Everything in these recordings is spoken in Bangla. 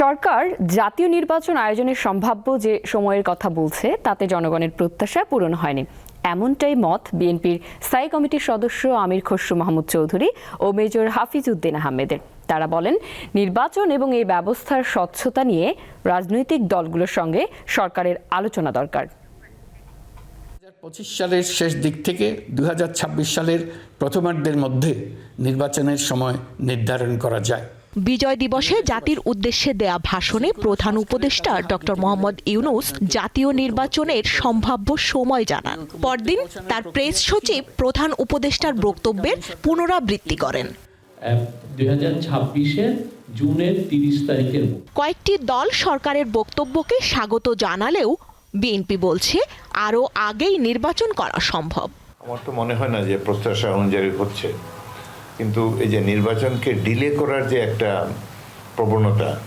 সরকার জাতীয় নির্বাচন আয়োজনের সম্ভাব্য যে সময়ের কথা বলছে, তাতে জনগণের প্রত্যাশা পূরণ হয়নি। এমনটাই মত বিএনপির স্থায়ী কমিটির সদস্য আমির খসরু মাহমুদ চৌধুরী ও মেজর হাফিজ উদ্দিন আহমেদের। তারা বলেন, নির্বাচন এবং এই ব্যবস্থার স্বচ্ছতা নিয়ে রাজনৈতিক দলগুলোর সঙ্গে সরকারের আলোচনা দরকার। পঁচিশ সালের শেষ দিক থেকে দু হাজার ছাব্বিশ সালের প্রথমার্ধের মধ্যে নির্বাচনের সময় নির্ধারণ করা যায়। বিজয় দিবসে জাতির উদ্দেশ্যে দেয়া ভাষণে প্রধান উপদেষ্টা ডক্টর মোহাম্মদ ইউনুস জাতীয় নির্বাচনের সম্ভাব্য সময় জানান। পরদিন তার প্রেস সচিব প্রধান উপদেষ্টার বক্তব্যের পুনরাবৃত্তি করেন। দুই জুনের তিরিশ তারিখের কয়েকটি দল সরকারের বক্তব্যকে স্বাগত জানালেও বিএনপি বলছে আরও আগেই নির্বাচন করা সম্ভব। আমার তো মনে হয় না যে প্রত্যাশা অনুযায়ী হচ্ছে। কিন্তু এই যে নির্বাচনকে ডিলে করার যে একটা প্রবণতা,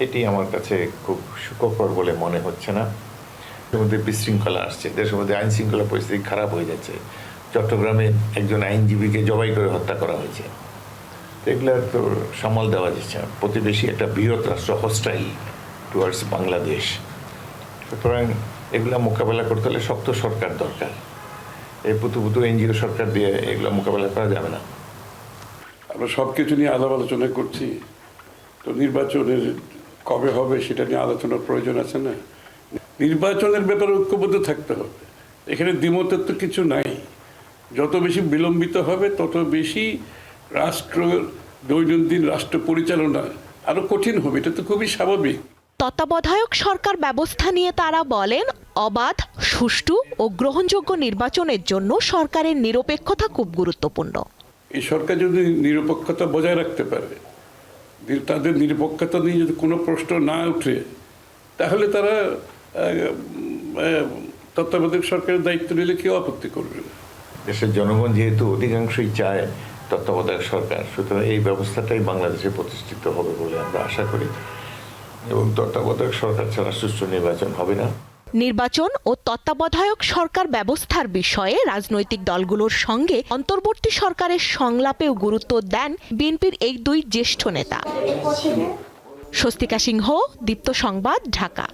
এটি আমার কাছে খুব সুখকর বলে মনে হচ্ছে না। এর মধ্যে বিশৃঙ্খলা আসছে। দেশের মধ্যে আইন শৃঙ্খলা পরিস্থিতি খারাপ হয়ে যাচ্ছে। চট্টগ্রামে একজন আইনজীবীকে জবাই করে হত্যা করা হয়েছে। এগুলো তো সামাল দেওয়া যাচ্ছে না। প্রতিবেশী একটা বৃহৎ রাষ্ট্র হস্টাইল টুয়ার্ডস বাংলাদেশ। সুতরাং এগুলা মোকাবেলা করতে হলে শক্ত সরকার দরকার। এই পুতু পুতু এনজিও সরকার দিয়ে এগুলো মোকাবেলা করা যাবে না। আমরা সব কিছু নিয়ে আলাপ আলোচনা করছি। তো নির্বাচনের কবে হবে সেটা নিয়ে আলোচনার প্রয়োজন আছে না? নির্বাচনের ব্যাপারে ঐক্যবদ্ধ থাকতে হবে। এখানে দ্বিমতের তো কিছু নাই। যত বেশি বিলম্বিত হবে, তত বেশি রাষ্ট্র, দৈনন্দিন রাষ্ট্র পরিচালনা আরও কঠিন হবে। এটা তো খুবই স্বাভাবিক। তত্ত্বাবধায়ক সরকার ব্যবস্থা নিয়ে তারা বলেন, অবাধ, সুষ্ঠু ও গ্রহণযোগ্য নির্বাচনের জন্য সরকারের নিরপেক্ষতা খুব গুরুত্বপূর্ণ। এই সরকার যদি নিরপেক্ষতা বজায় রাখতে পারে তাদের নিরপেক্ষতা নিয়ে যদি কোনো প্রশ্ন না উঠে, তাহলে তারা তত্ত্বাবধায়ক সরকারের দায়িত্ব নিলে কেউ আপত্তি করবে দেশের জনগণ যেহেতু অধিকাংশই চায় তত্ত্বাবধায়ক সরকার, সুতরাং এই ব্যবস্থাটাই বাংলাদেশে প্রতিষ্ঠিত হবে বলে আমরা আশা করি। এবং তত্ত্বাবধায়ক সরকার ছাড়া সুষ্ঠু নির্বাচন হবে না। নির্বাচন ও তত্ত্বাবধায়ক সরকার ব্যবস্থার বিষয়ে রাজনৈতিক দলগুলোর সঙ্গে অন্তর্বর্তী সরকারের সংলাপেও গুরুত্ব দেন বিএনপির এই দুই জ্যেষ্ঠ নেতা। স্বস্তিকা সিংহ দীপ্ত সংবাদ ঢাকা।